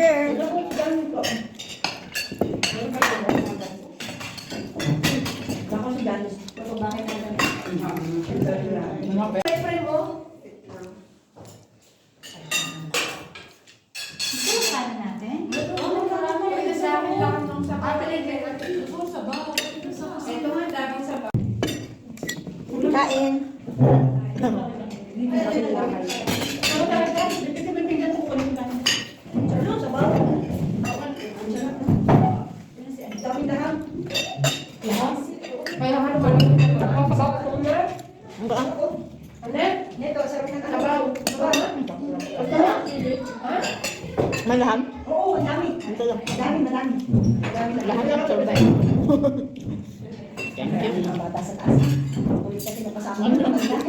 Lang? Boyfriend mo? Ito kaya natin? Oo, marami. Ito sa akin lang itong sa Ito sa bawa. Ito nga, daming sa bawa. Kain! Ano talaga? Dito kami pinggan ko kunin ka. Ano sa bawah? Awan. Ang sarap na. Dami daham. Lahat. Kaya ano ba rin? Ako sa bawa ko na. Ang baan? Ano? Neto, sarap na Sabaw. Sabaw. Ha? Malaham? Oo, ang dami. Ito lang. Madami, madami. Madami na. Lahat ng turbay. Ang bata sa taas. Ulit kasi nakasama mo naman yan.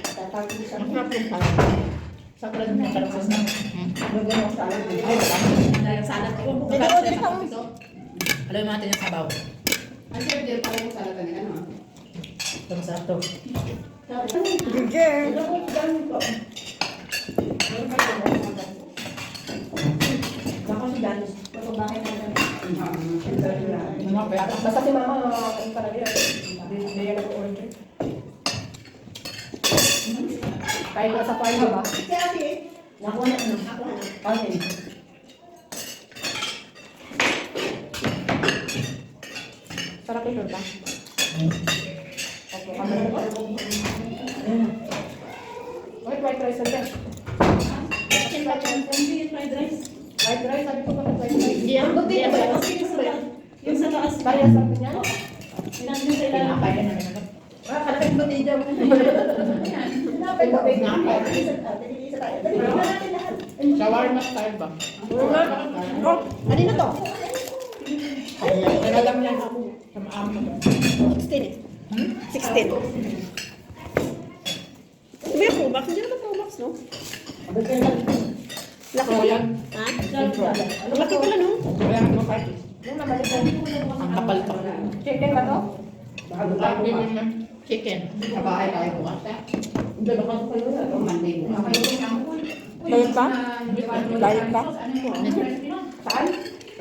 Tatawag ko siya. Ang sarap yung salad. Sarap lang yung karapos na. Mo sa salad. Ay, salad ko. Ito, order ka mo. Alam natin yung sabaw. Ito masarap to. Burger! Ko dami ko? Baka si Danis. Pero bakit na lang? Basta si mama, ano talaga yun. Hindi yan nag-order. Kahit nasa party ba? Nakuha na ano? Nakuha na. Okay. Sarap ito? Okay, kami na Wait, white rice na dyan. White rice. White rice, sabi ko ba white rice? Hindi yan. Buti na yan. ba? Yung sa taas. Kaya sa niya? Nandun sa ilalim. Pinapay ka namin. Ah, kalapit ba tayo dyan? Dali, dali natin lahat. Shawarma style ba? Oh, kanino to? Ay, alam niya ako. Sa maamo. 16 eh. 16. May Promax. Hindi naman Promax, no? Laki mo yan. Ha? Laki pala, no? Wala ano kahit. Ang kapal pa. Chicken ba to? Lagi yun yan. Chicken. Sa bahay tayo bukas. Hindi ba kaso kayo na? Monday bukas. Diet ka? Diet ka? Saan?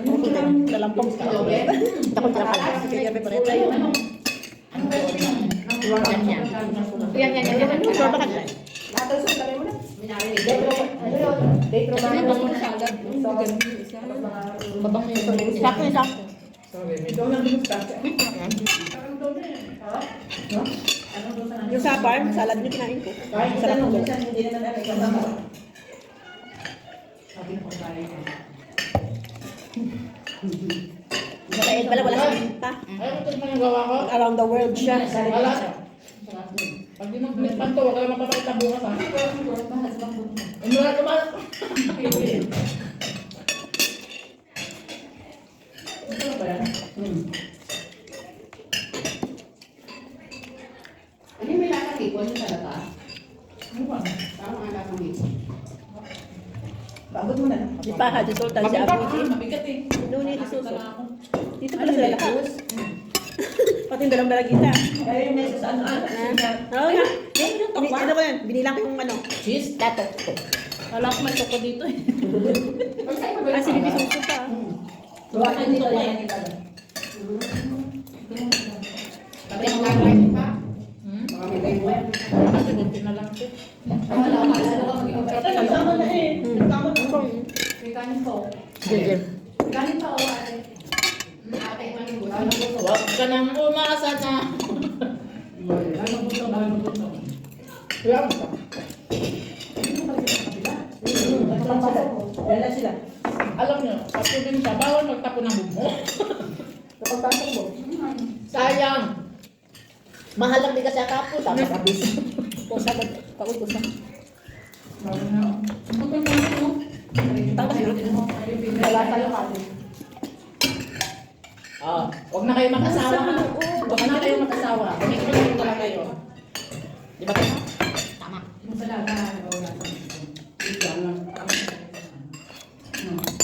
Ko din? Dalampong ka. Ako tira pa. Kaya may pareto. Yan yan. Yan yan yan. Ano? Sure ba ka dyan? Lahat ng soup, lagay mo na. Detro, ano yun? Detro Ano mango. ba? Salad. Babang yun. Sakto yun sakto. Yung stock. Yung sa farm, salad niyo kinain ko. Kahit isa nung minsan hindi naman ano kasama. Sa Ed pala wala sa. Ayaw ko ito yung gawa ko. Around the world siya. Wala. Pag di mag-blipan to, huwag ka lang mapapakita bukas ha. Umula ka ba? Ito ba yan? Ano yung may lasang hipon yung salata? Ano ba? Tama ang lasang hipon. Paabot mo na lang. Di pa ha, di sultan si Mabigat, Abu. mabigat eh. To suso. Tala ako. Dito pala sila lahat. Pati yung dalang balagita. Kaya yung sa ano, ano, Oo nga. Bini- Ano ko yan? Binilang ko yung ano. Cheese? Dato. Wala ko may toko dito eh. Kasi bibisuso pa. Gawa ka dito yan yung iba. Pati ang gagawin pa. Hmm? Baka may tayo mo. Kasi bunti na lang ito. Wala ka, ano ka mag-ibig. Kasama na eh. Kasama na. May kanin po. Gigil. May kanin pa o ate. Ate, manibus. Huwag ka nang umasa na. Wala mo pa. Lang sila. Alam niyo, pag siya, bawal magtapon ng bumo. Kapag pasok mo. Sayang. Mahal lang di kasi ang kapo. Tama kabis. Kusa ba? Paul kusa. Wala tayo kasi. Oh, huwag na kayo mag-asawa. Huwag na kayo mag-asawa. Kumikita talaga kayo. Di ba kayo? Tama. Yung salaga, wala.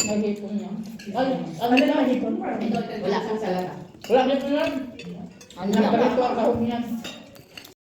May hipon niya. Ay, ano Ano na? naman hipon? Ito, ito, wala kang salaga. Wala hipon yan. Ano Ano lang? na? Ito ang kahog niyan.